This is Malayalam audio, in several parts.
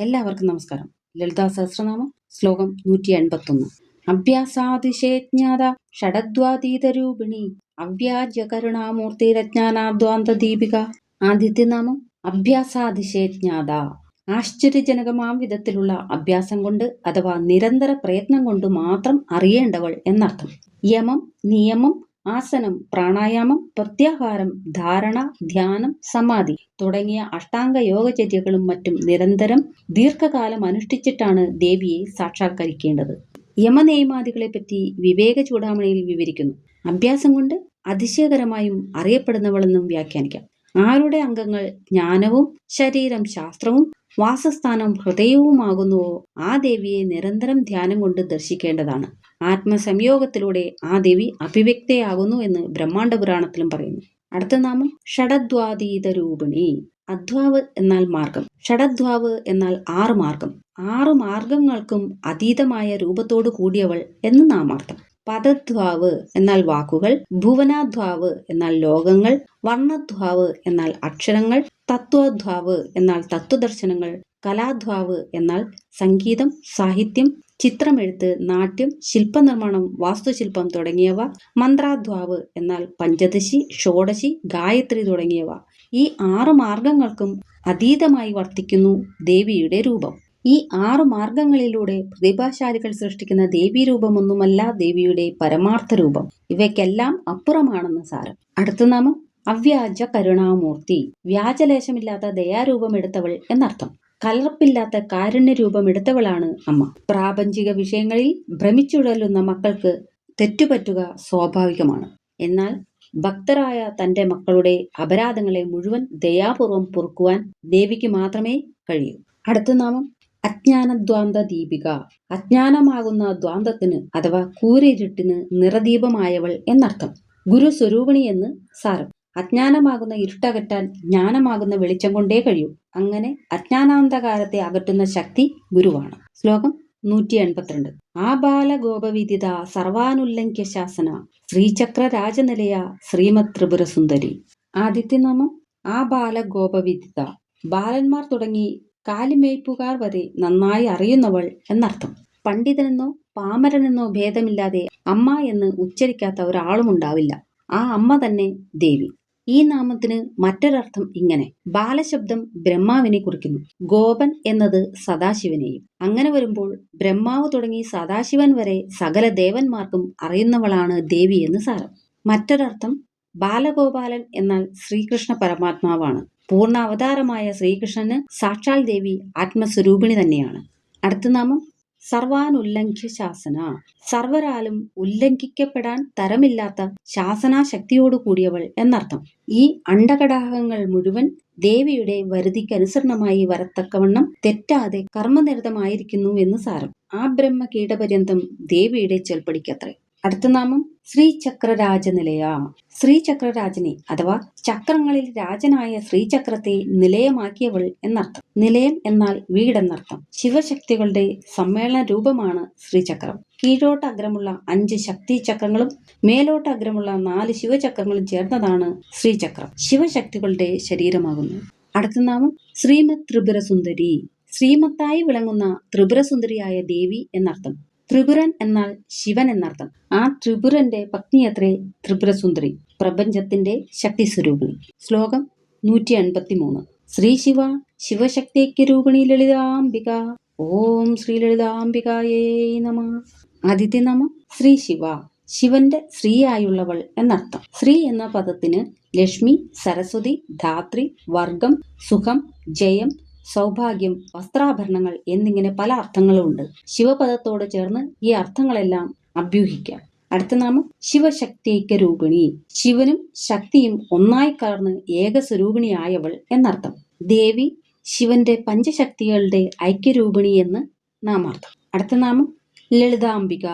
എല്ലാവർക്കും നമസ്കാരം. ലളിതാ സഹസ്രനാമം ശ്ലോകം നൂറ്റി എൺപത്തൊന്ന് അഭ്യാസാതിശയജ്ഞാത ഷഡദ്വാതീതരൂപിണി അവ്യാജകരുണാമൂർത്തിരജ്ഞാനാദ്വാന്തദീപിക കരുണാമൂർത്തിരജ്ഞാനാദ്വാന്ത ദീപിക ആദിത്യനാമം അഭ്യാസാതിശയജ്ഞാത. ആശ്ചര്യജനകമാം വിധത്തിലുള്ള അഭ്യാസം കൊണ്ട് അഥവാ നിരന്തര പ്രയത്നം കൊണ്ട് മാത്രം അറിയേണ്ടവൾ എന്നർത്ഥം. യമം നിയമം ആസനം പ്രാണായാമം പ്രത്യാഹാരം ധാരണ ധ്യാനം സമാധി തുടങ്ങിയ അഷ്ടാംഗ യോഗചര്യകളും മറ്റും നിരന്തരം ദീർഘകാലം അനുഷ്ഠിച്ചിട്ടാണ് ദേവിയെ സാക്ഷാത്കരിക്കേണ്ടത്. യമനിയമാദികളെ പറ്റി വിവേക ചൂടാമണിയിൽ വിവരിക്കുന്നു. അഭ്യാസം കൊണ്ട് അതിശയകരമായും അറിയപ്പെടുന്നവളെന്നും വ്യാഖ്യാനിക്കാം. ആരുടെ അംഗങ്ങൾ ജ്ഞാനവും ശരീരം ശാസ്ത്രവും വാസസ്ഥാനം ഹൃദയവുമാകുന്നുവോ ആ ദേവിയെ നിരന്തരം ധ്യാനം കൊണ്ട് ദർശിക്കേണ്ടതാണ്. ആത്മസംയോഗത്തിലൂടെ ആ ദേവി അഭിവ്യക്തയാകുന്നു എന്ന് ബ്രഹ്മാണ്ഡ പുരാണത്തിലും പറയുന്നു. അടുത്ത നാമം ഷഡദ്വാതീത രൂപിണി അധ്വാവ് എന്നാൽ മാർഗം. ഷഡദ്വാവ് എന്നാൽ ആറ് മാർഗം. ആറ് മാർഗങ്ങൾക്കും അതീതമായ രൂപത്തോടു കൂടിയവൾ എന്ന് നാമാർത്ഥം. പദധ്വാവ് എന്നാൽ വാക്കുകൾ ഭുവനാധ്വാവ് എന്നാൽ ലോകങ്ങൾ വർണധ്വാവ് എന്നാൽ അക്ഷരങ്ങൾ തത്വധ്വാവ് എന്നാൽ തത്വദർശനങ്ങൾ കലാധ്വാവ് എന്നാൽ സംഗീതം സാഹിത്യം ചിത്രമെഴുത്ത് നാട്യം ശില്പനിർമ്മാണം വാസ്തുശില്പം തുടങ്ങിയവ മന്ത്രാധ്വാവ് എന്നാൽ പഞ്ചദശി ഷോഡശി ഗായത്രി തുടങ്ങിയവ. ഈ ആറ് മാർഗങ്ങൾക്കും അതീതമായി വർത്തിക്കുന്നു ദേവിയുടെ രൂപം. ഈ ആറു മാർഗങ്ങളിലൂടെ പ്രതിഭാശാലികൾ സൃഷ്ടിക്കുന്ന ദേവീരൂപമൊന്നുമല്ല ദേവിയുടെ പരമാർത്ഥ രൂപം. ഇവയ്ക്കെല്ലാം അപ്പുറമാണെന്ന് സാരം. അടുത്ത നാമം അവ്യാജ കരുണാമൂർത്തി. വ്യാജലേശമില്ലാത്ത ദയാരൂപം എടുത്തവൾ എന്നർത്ഥം. കലർപ്പില്ലാത്ത കാരുണ്യ രൂപം എടുത്തവളാണ് അമ്മ. പ്രാപഞ്ചിക വിഷയങ്ങളിൽ ഭ്രമിച്ചുഴലുന്ന മക്കൾക്ക് തെറ്റുപറ്റുക സ്വാഭാവികമാണ്. എന്നാൽ ഭക്തരായ തന്റെ മക്കളുടെ അപരാധങ്ങളെ മുഴുവൻ ദയാപൂർവം പൊറുക്കുവാൻ ദേവിക്ക് മാത്രമേ കഴിയൂ. അടുത്ത നാമം അജ്ഞാനദ്വാന്ത ദീപിക അജ്ഞാനമാകുന്ന ദ്വാന്തത്തിന് അഥവാ കൂരിരുട്ടിന് നിറദീപമായവൾ എന്നർത്ഥം. ഗുരു സ്വരൂപിണി എന്ന് സാരം. അജ്ഞാനമാകുന്ന ഇരുട്ടകറ്റാൻ ജ്ഞാനമാകുന്ന വെളിച്ചം കൊണ്ടേ കഴിയൂ. അങ്ങനെ അജ്ഞാനാന്തകാരത്തെ അകറ്റുന്ന ശക്തി ഗുരുവാണ്. ശ്ലോകം നൂറ്റി എൺപത്തിരണ്ട് ആ ബാലഗോപവിദിത സർവാനുല്ലംഘ്യ ശാസന ശ്രീചക്ര രാജനിലയ ശ്രീമത് ത്രിപുര സുന്ദരി ആദിത്യനാമം ആ ബാലഗോപവിദിത ബാലന്മാർ തുടങ്ങി കാലിമേയ്പ്പുകാർ വരെ നന്നായി അറിയുന്നവൾ എന്നർത്ഥം. പണ്ഡിതനെന്നോ പാമരനെന്നോ ഭേദമില്ലാതെ അമ്മ എന്ന് ഉച്ചരിക്കാത്ത ഒരാളും ഉണ്ടാവില്ല ആ അമ്മ തന്നെ ദേവി. ഈ നാമത്തിന് മറ്റൊരർത്ഥം ഇങ്ങനെ. ബാലശബ്ദം ബ്രഹ്മാവിനെ കുറിക്കുന്നു. ഗോപൻ എന്നത് സദാശിവനെയും. അങ്ങനെ വരുമ്പോൾ ബ്രഹ്മാവ് തുടങ്ങി സദാശിവൻ വരെ സകല ദേവന്മാർക്കും അറിയുന്നവളാണ് ദേവി എന്ന് സാരം. മറ്റൊരർത്ഥം ബാലഗോപാലൻ എന്നാൽ ശ്രീകൃഷ്ണ പരമാത്മാവാണ്. പൂർണ അവതാരമായ ശ്രീകൃഷ്ണന് സാക്ഷാൽ ദേവി ആത്മസ്വരൂപിണി തന്നെയാണ്. അടുത്ത നാമം സർവാനുല്ലംഘ്യ ശാസന സർവരാലും ഉല്ലംഘിക്കപ്പെടാൻ തരമില്ലാത്ത ശാസനാശക്തിയോടു കൂടിയവൾ എന്നർത്ഥം. ഈ അണ്ടകടാഹങ്ങൾ മുഴുവൻ ദേവിയുടെ വരുതിക്കനുസരണമായി വരത്തക്കവണ്ണം തെറ്റാതെ കർമ്മനിരതമായിരിക്കുന്നു എന്ന് സാരം. ആ ബ്രഹ്മ കീടപര്യന്തം ദേവിയുടെ ചെൽപ്പടിക്കത്രേ. അടുത്ത നാമം ശ്രീചക്രരാജനിലയ. ശ്രീചക്രരാജനെ അഥവാ ചക്രങ്ങളിൽ രാജനായ ശ്രീചക്രത്തെ നിലയമാക്കിയവൾ എന്നർത്ഥം. നിലയം എന്നാൽ വീടെന്നർത്ഥം. ശിവശക്തികളുടെ സമ്മേളന രൂപമാണ് ശ്രീചക്രം. കീഴോട്ട് അഗ്രമുള്ള അഞ്ച് ശക്തി ചക്രങ്ങളും മേലോട്ട് അഗ്രമുള്ള നാല് ശിവചക്രങ്ങളും ചേർന്നതാണ് ശ്രീചക്രം. ശിവശക്തികളുടെ ശരീരമാകുന്നു. അടുത്ത നാമം ശ്രീമത് ത്രിപുര സുന്ദരി ശ്രീമത്തായി വിളങ്ങുന്ന ത്രിപുരസുന്ദരിയായ ദേവി എന്നർത്ഥം. ത്രിപുരൻ എന്നാൽ ശിവൻ എന്നർത്ഥം. ആ ത്രിപുരന്റെ പത്നിയത്രേ ത്രിപുരസുന്ദരി. പ്രപഞ്ചത്തിന്റെ ശക്തി സ്വരൂപിണി ശ്ലോകം നൂറ്റി അൻപത്തി മൂന്ന് ശ്രീ ശിവ ശിവശക്തിക്ക് രൂപിണി ലളിതാംബിക. ഓം ശ്രീ ലളിതാംബികായേ നമ. ആദിത്യ നമ ശ്രീ ശിവ ശിവന്റെ സ്ത്രീയായുള്ളവൾ എന്നർത്ഥം. ശ്രീ എന്ന പദത്തിന് ലക്ഷ്മി സരസ്വതി ധാത്രി വർഗം സുഖം ജയം സൗഭാഗ്യം വസ്ത്രാഭരണങ്ങൾ എന്നിങ്ങനെ പല അർത്ഥങ്ങളുമുണ്ട് ശിവപദത്തോട് ചേർന്ന് ഈ അർത്ഥങ്ങളെല്ലാം അഭ്യൂഹിക്കാം. അടുത്ത നാമം ശിവശക്തിക്ക് രൂപിണി. ശിവനും ശക്തിയും ഒന്നായി കലർന്ന് ഏകസ്വരൂപിണിയായവൾ എന്നർത്ഥം. ദേവി ശിവന്റെ പഞ്ചശക്തികളുടെ ഐക്യരൂപിണി എന്ന് നാമാർത്ഥം. അടുത്ത നാമം ലളിതാംബിക.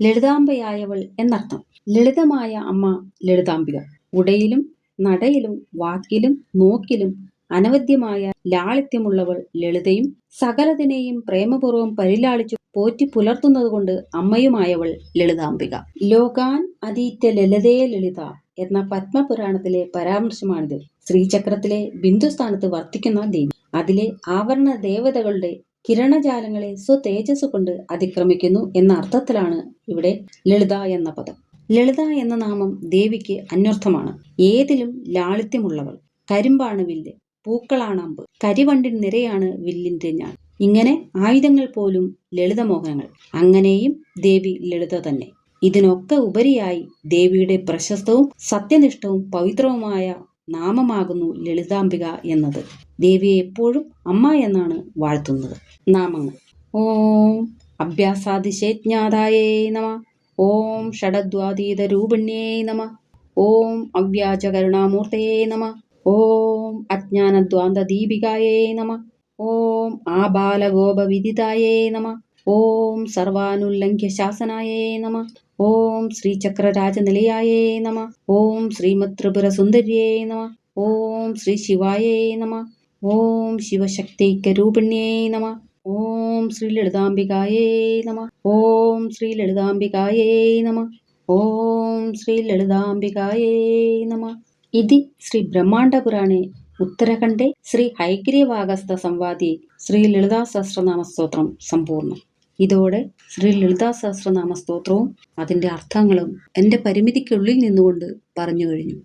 ലളിതാംബയായവൾ എന്നർത്ഥം. ലളിതമായ അമ്മ ലളിതാംബിക. ഉടയിലും നടയിലും വാക്കിലും നോക്കിലും അനവദ്യമായ ലാളിത്യമുള്ളവൾ ലളിതയും സകലതിനെയും പ്രേമപൂർവം പരിലാളിച്ചു പോറ്റി പുലർത്തുന്നതുകൊണ്ട് അമ്മയുമായവൾ ലളിതാംബിക. ലോകാൻ അതീറ്റ ലളിതേ ലളിത എന്ന പത്മപുരാണത്തിലെ പരാമർശമാണിത്. ശ്രീചക്രത്തിലെ ബിന്ദുസ്ഥാനത്ത് വർത്തിക്കുന്ന ദേവി അതിലെ ആവരണ ദേവതകളുടെ കിരണജാലങ്ങളെ സ്വതേജസ് കൊണ്ട് അതിക്രമിക്കുന്നു എന്ന അർത്ഥത്തിലാണ് ഇവിടെ ലളിത എന്ന പദം. ലളിത എന്ന നാമം ദേവിക്ക് അന്വർത്ഥമാണ്. ഏതിലും ലാളിത്യമുള്ളവൾ. കരിമ്പാണ് വില്ല്. പൂക്കളാണ് അമ്പ് കരിവണ്ടിൻ നിരയാണ് വില്ലിന്റെ ഞാൻ ഇങ്ങനെ ആയുധങ്ങൾ പോലും ലളിതമോഹനങ്ങൾ അങ്ങനെയും ദേവി ലളിത തന്നെ. ഇതിനൊക്കെ ഉപരിയായി ദേവിയുടെ പ്രശസ്തവും സത്യനിഷ്ഠവും പവിത്രവുമായ നാമമാകുന്നു ലളിതാംബിക എന്നത്. ദേവിയെ എപ്പോഴും അമ്മ എന്നാണ് വാഴ്ത്തുന്നത്. നാമങ്ങൾ. ഓം അഭ്യാസാതിശേജ്ഞാതായേ നമ. ഓം ഷഡദ്വാതീതരൂപിണ്യേ നമ. ഓം അവ്യാജകരുണാമൂർത്തയേ നമ. ഓം അജ്ഞാനദ്വാന്തദീപികായേ നമ. ഓം ആബാലഗോപവിദിതായേ നമ. ഓം സർവാനുല്ലംഘ്യ ശാസനായേ നമ. ഓം ശ്രീചക്രരാജനിലയായേ നമ. ഓം ശ്രീമത്രിപുരസുന്ദര്യേ നമ. ഓം ശ്രീ ശിവായേ നമ. ഓം ശിവശക്തൈക്യരൂപിണ്യേ നമ. ഓം ശ്രീ ലളിതാംബികായേ നമ. ഓം ശ്രീ ലളിതാംബികായേ നമ. ഓം ശ്രീ ലളിതാംബികായേ നമ. ഇതി ശ്രീ ബ്രഹ്മാണ്ഡപുരാണേ ഉത്തരഖണ്ഡേ ശ്രീ ഹൈഗ്രീവാഗസ്ത സംവാദി ശ്രീ ലളിതാ സഹസ്രനാമ സ്തോത്രം സമ്പൂർണം. ഇതോടെ ശ്രീ ലളിതാ സഹസ്രനാമ സ്തോത്രവും അർത്ഥങ്ങളും എന്റെ പരിമിതിക്കുള്ളിൽ നിന്നുകൊണ്ട് പറഞ്ഞു കഴിഞ്ഞു.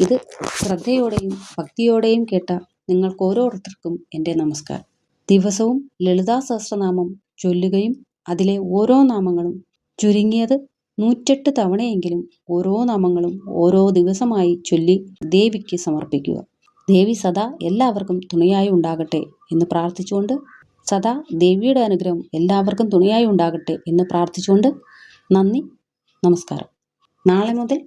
ഇത് ശ്രദ്ധയോടെയും ഭക്തിയോടെയും കേട്ട നിങ്ങൾക്ക് ഓരോരുത്തർക്കും എന്റെ നമസ്കാരം. ദിവസവും ലളിതാ സഹസ്രനാമം ചൊല്ലുകയും അതിലെ ഓരോ നാമങ്ങളും ചുരുങ്ങിയത് നൂറ്റെട്ട് തവണയെങ്കിലും ഓരോ നാമങ്ങളും ഓരോ ദിവസമായി ചൊല്ലി ദേവിക്ക് സമർപ്പിക്കുക. ദേവി സദാ എല്ലാവർക്കും തുണയായി ഉണ്ടാകട്ടെ എന്ന് പ്രാർത്ഥിച്ചുകൊണ്ട് സദാ ദേവിയുടെ അനുഗ്രഹം എല്ലാവർക്കും തുണയായി ഉണ്ടാകട്ടെ എന്ന് പ്രാർത്ഥിച്ചുകൊണ്ട് നന്ദി നമസ്കാരം. നാളെ മുതൽ